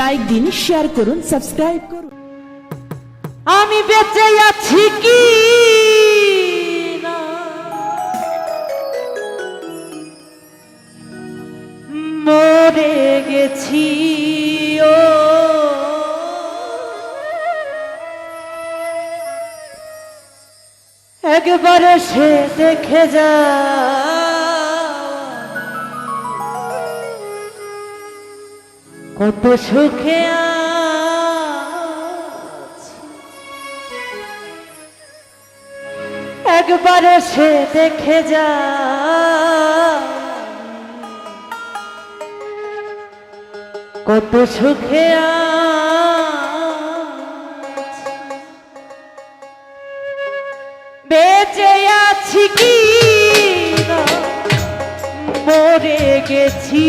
Like দিন share করুন subscribe করুন। আমি বেঁচে আছি কি? মরে গেছি, ও। একবারে সে দেখে যা। কত সুখে একবার সে দেখে যা কত সুখে। বেঁচে আছি কি মরে গেছি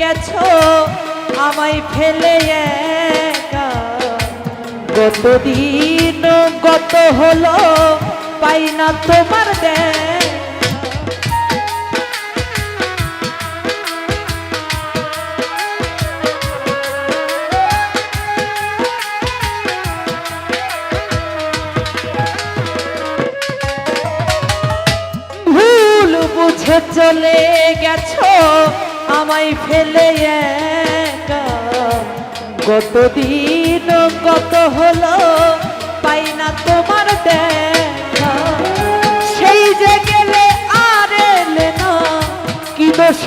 গেছো আমায় ফেলে একা। কতদিন গত হলো পাই না তোমার দেখা। আমায় ফেলে একা। কতদিন কত হলো, পাই না তোমার সেই যে গেলে আর এলে না, কি দোষ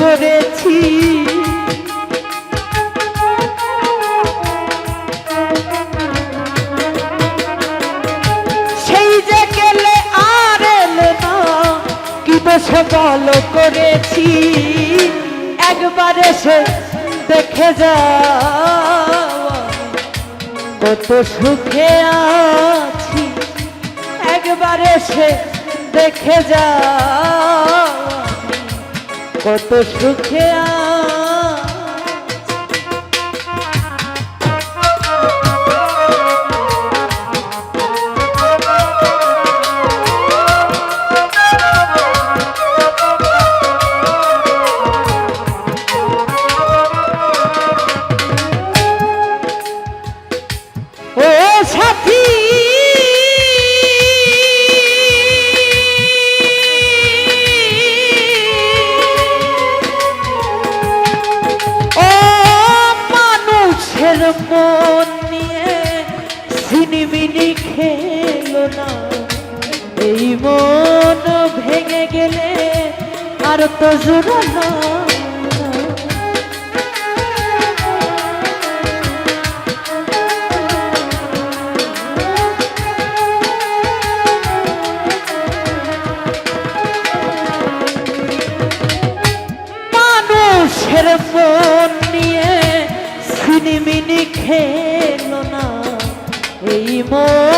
করেছি? দোষ বল করেছি, একবার সে দেখে যা কত সুখে আছি, একবার সে দেখে যা কত সুখে আছি মন ভেঙে গেলে আর তো জোরালো না। মানুষের মন নিয়ে সিনিমিনি খেলো না। এই মন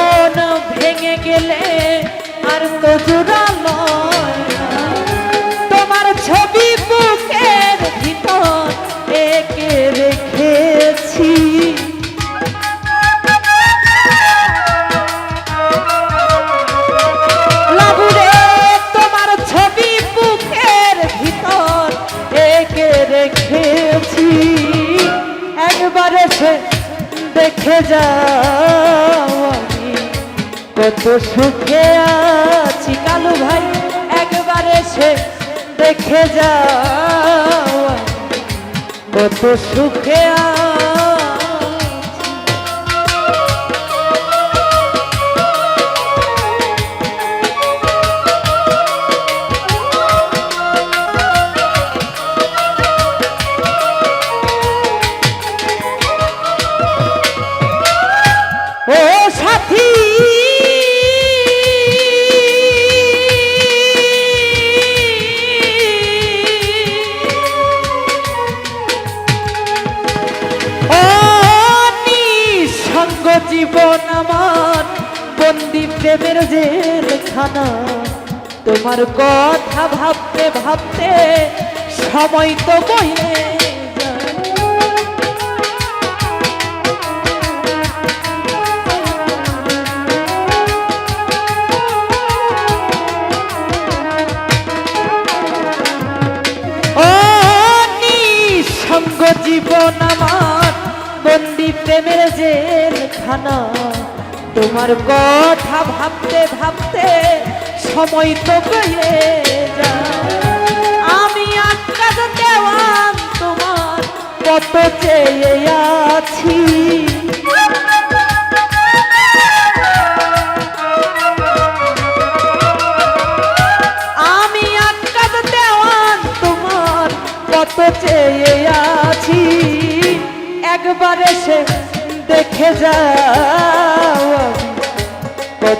দেখে যাও আমি। কত সুখে আছি কালু ভাই, একবারে সে দেখে যাও কত সুখে আছি জেলখানা তোমার কথা ভাবতে ভাবতে সময় তো নিঃসঙ্গ জীবন আমার বন্দি প্রেমের জেলখানা তোমার কথা ভাবতে ভাবতে সময় তো গিয়ে আমি আটকাত দেওয়ান তোমার কত চেয়ে আছি। আমি আটকাত দেওয়ান তোমার কত চেয়ে আছি। একবার এসে দেখে যাও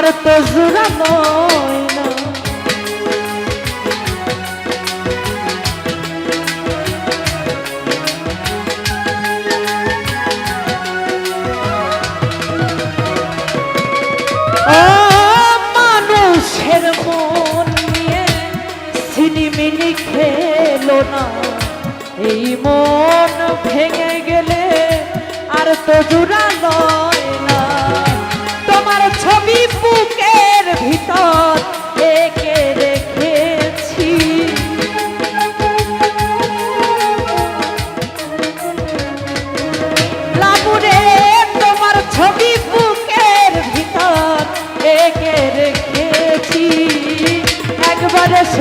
আর তো জোড়া নয়।